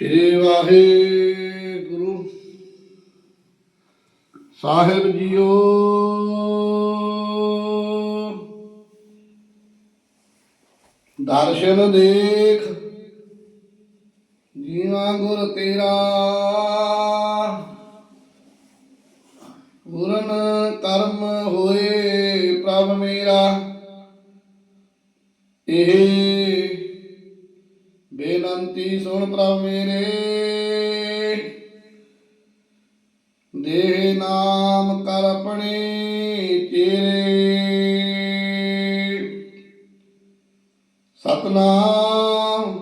ਸ਼੍ਰੀ Waheguru. Sahib JIO. ਦਰਸ਼ਨ ਦੇਖ, ਜੀਵਾ ਗੁਰ ਤੇਰਾ। ਪੂਰਨ ਕਰਮ ਹੋਏ ਪ੍ਰਭ ਮੇਰਾ। ਇਹ ਬੇਨੰਤੀ ਸੁਣ ਪ੍ਰਭ ਮੇਰੇ। ਦੇ ਨਾਮ ਕਰ ਆਪਣੇ ਚੇਰੇ। ਸਤਨਾਮ।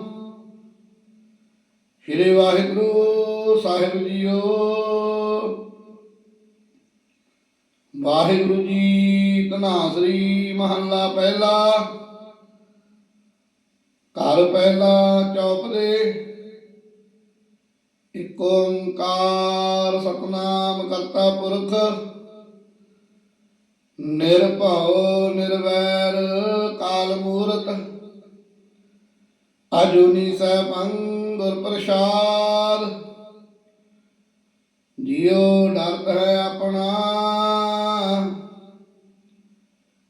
ਸ਼੍ਰੀ ਵਾਹਿਗੁਰੂ ਸਾਹਿਬ ਜੀਓ। ਵਾਹਿਗੁਰੂ ਜੀ ਧਨਾਸਰੀ ਮਹੱਲਾ ਪਹਿਲਾ। ਘਰ ਪਹਿਲਾ ਚੌਪਦੇ ਇਕ ਓੰਕਾਰ ਸਤਨਾਮ ਕਰਤਾ ਪੁਰਖ। ਨਿਰਭਉ, ਨਿਰਵੈਰ, ਕਾਲ ਮੂਰਤ। ਅਜੂਨੀ ਸੈਭੰ ਗੁਰ ਪ੍ਰਸਾਦ। ਜਿਉ ਡਰਤ ਹੈ ਆਪਣਾ।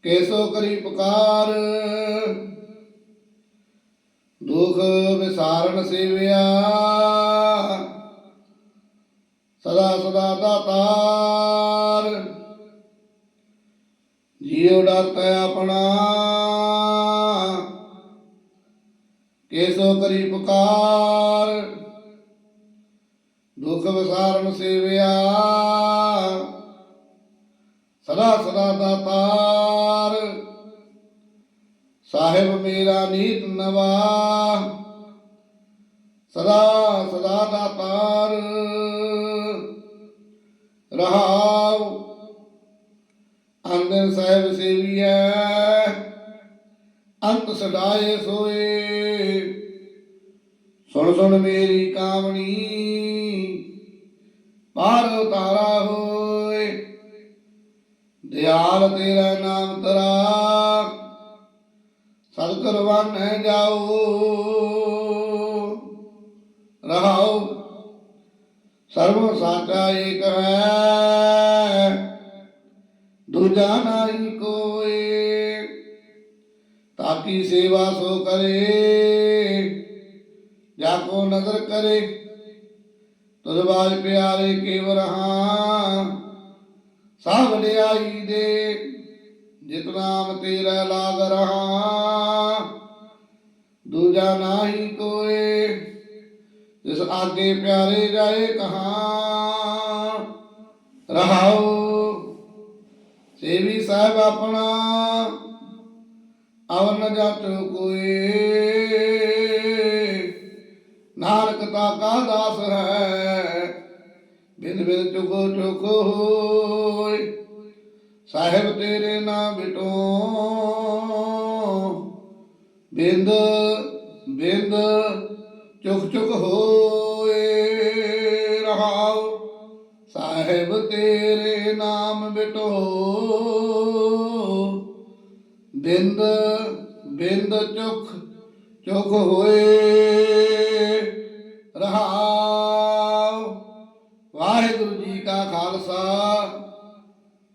ਕੇਸੋ ਕਰੀ ਪੁਕਾਰ। ਦੁਖ ਵਿਸਾਰਣ ਸੇਵਿਆ। ਸਦਾ ਸਦਾ ਦਾਤਾਰ। ਜੀਉ ਡਰਤ ਹੈ ਆਪਣਾ। ਕੇਸੋ ਕਰੀ ਪੁਕਾਰ। ਦੁਖ ਵਿਸਾਰਨ ਸੇਵਿਆ। ਸਦਾ ਸਦਾ ਦਾਤਾ ਸਾਹਿਬ ਮੇਰਾ ਨੀਤ ਨਵਾ। ਸਦਾ ਸਦਾ ਦਾਤਾਰ ਰਹਾਉ। ਅੰਦਰ ਸਾਹਿਬ ਸੇਵੀਐ, ਅੰਤ ਸਦਾਏ ਸੋਏ। ਸੁਣ ਸੁਣ ਮੇਰੀ ਕਾਮਣੀ, ਪਾਰ ਉਤਾਰਾ ਹੋਏ। ਦਿਆਲ ਤੇਰਾ ਨਾਮ ਤਰਾ ਕਰਵਾਨੈ ਜਾਓ। ਰਹਾਉ। ਸਰਬ ਸਾਚਾ ਏਕ ਹੈ। ਦੂਜਾ ਨਾਹੀ ਕੋਏ। ਤਾਕੀ ਸੇਵਾ ਸੋ ਕਰੇ। ਜਾ ਕੋ ਨਜ਼ਰ ਕਰੇ। ਤੁਧ ਬਾਜ ਪਿਆਰੇ ਕੇਵ ਰਹਾ। ਸਭ ਵਡਿਆਈ ਦੇ। ਜਿਤ ਨਾਮ ਤੇਰਾ ਲਾਗ ਰਹਾ। ਦੂਜਾ ਨਾਹੀ ਕੋਏ, ਜਿਸ ਆਗੇ ਪਿਆਰੇ ਜਾਏ ਕਹਾ। ਰਹਾਉ, ਸੇਵੀ ਸਾਹਿਬ ਆਪਣਾ, ਅਵਨ ਜਤ ਕੋਏ। ਨਾਨਕ ਤਾ ਕਾ ਦਾਸ ਹੈ, ਬਿਨ ਬਿਨ ਚੁਗੋ ਚੁਖ ਸਾਹਿਬ ਤੇਰੇ ਨਾਮ ਬਿਟੋ ਬਿੰਦ ਬਿੰਦ ਚੁਖ ਚੁਖ ਹੋਏ ਰਹਾਉ ਸਾਹਿਬ ਤੇਰੇ ਨਾਮ ਬਿਟੋ ਬਿੰਦ ਬਿੰਦ ਚੁਖ ਚੁਖ ਹੋਏ